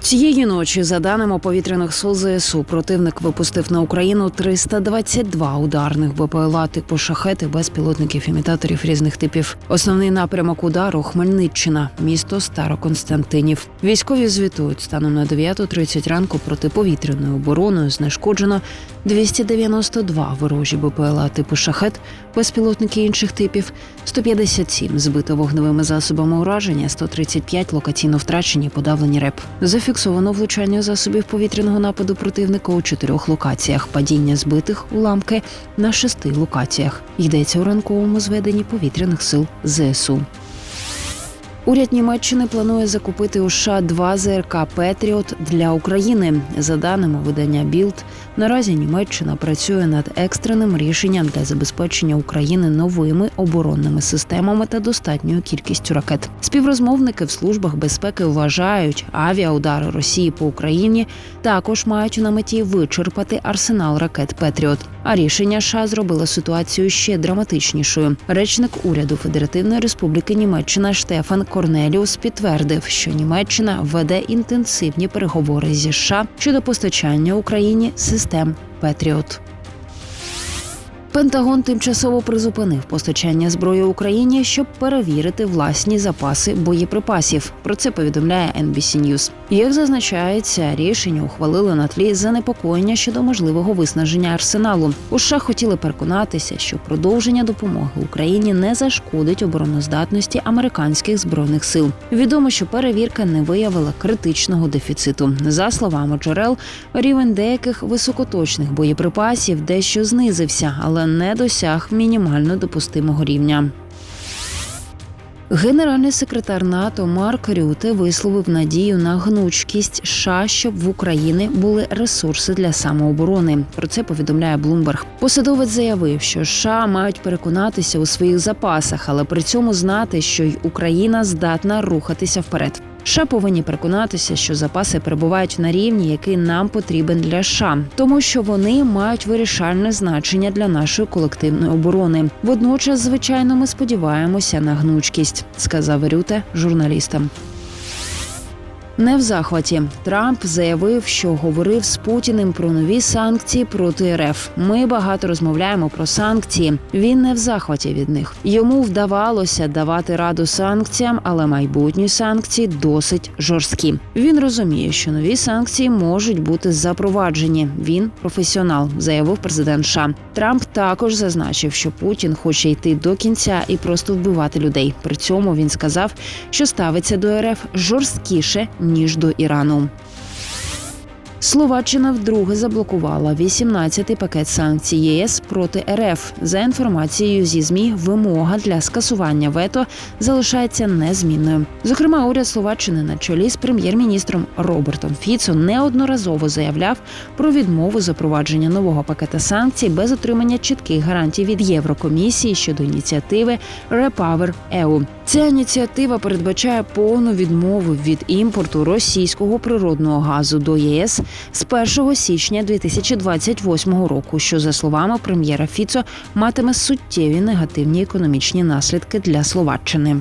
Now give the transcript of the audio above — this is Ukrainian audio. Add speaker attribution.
Speaker 1: Цієї ночі, за даними повітряних сил ЗСУ, противник випустив на Україну 322 ударних БПЛА типу шахети безпілотників імітаторів різних типів. Основний напрямок удару Хмельниччина, місто Староконстантинів. Військові звітують станом на 9.30 ранку протиповітряною обороною знешкоджено 292 ворожі БПЛА типу шахет, безпілотники інших типів, 157 збито вогневими засобами ураження, 135 локаційно втрачені, подавлені РЕП. Зафіксовано влучання засобів повітряного нападу противника у чотирьох локаціях, падіння збитих уламки на шести локаціях. Йдеться у ранковому зведенні повітряних сил ЗСУ. Уряд Німеччини планує закупити у США два ЗРК Петріот для України. За даними видання Білд, наразі Німеччина працює над екстреним рішенням для забезпечення України новими оборонними системами та достатньою кількістю ракет. Співрозмовники в службах безпеки вважають, авіаудари Росії по Україні також мають на меті вичерпати арсенал ракет Петріот. А рішення США зробило ситуацію ще драматичнішою. Речник уряду Федеративної Республіки Німеччина Штефан Корнеліус підтвердив, що Німеччина веде інтенсивні переговори зі США щодо постачання Україні систем Петріот. Пентагон тимчасово призупинив постачання зброї Україні, щоб перевірити власні запаси боєприпасів. Про це повідомляє NBC News. Як зазначається, рішення ухвалили на тлі занепокоєння щодо можливого виснаження арсеналу. У США хотіли переконатися, що продовження допомоги Україні не зашкодить обороноздатності американських збройних сил. Відомо, що перевірка не виявила критичного дефіциту. За словами джерел, рівень деяких високоточних боєприпасів дещо знизився, але не досяг мінімально допустимого рівня. Генеральний секретар НАТО Марк Рюте висловив надію на гнучкість США, щоб в Україні були ресурси для самооборони. Про це повідомляє Блумберг. Посадовець заявив, що США мають переконатися у своїх запасах, але при цьому знати, що й Україна здатна рухатися вперед. США повинні переконатися, що запаси перебувають на рівні, який нам потрібен для США, тому що вони мають вирішальне значення для нашої колективної оборони. Водночас, звичайно, ми сподіваємося на гнучкість, сказав Рюте журналістам. Не в захваті Трамп заявив, що говорив з Путіним про нові санкції проти РФ. Ми багато розмовляємо про санкції. Він не в захваті від них. Йому вдавалося давати раду санкціям, але майбутні санкції досить жорсткі. Він розуміє, що нові санкції можуть бути запроваджені. Він професіонал, заявив президент США. Трамп також зазначив, що Путін хоче йти до кінця і просто вбивати людей. При цьому він сказав, що ставиться до РФ жорсткіше ніж до Ірану. Словаччина вдруге заблокувала 18-й пакет санкцій ЄС проти РФ. За інформацією зі змі, вимога для скасування вето залишається незмінною. Зокрема, уряд Словаччини на чолі з прем'єр-міністром Робертом Фіцо неодноразово заявляв про відмову запровадження нового пакета санкцій без отримання чітких гарантій від Єврокомісії щодо ініціативи Repower EU. Ця ініціатива передбачає повну відмову від імпорту російського природного газу до ЄС з 1 січня 2028 року, що за словами прем'єра Фіцо матиме суттєві негативні економічні наслідки для Словаччини.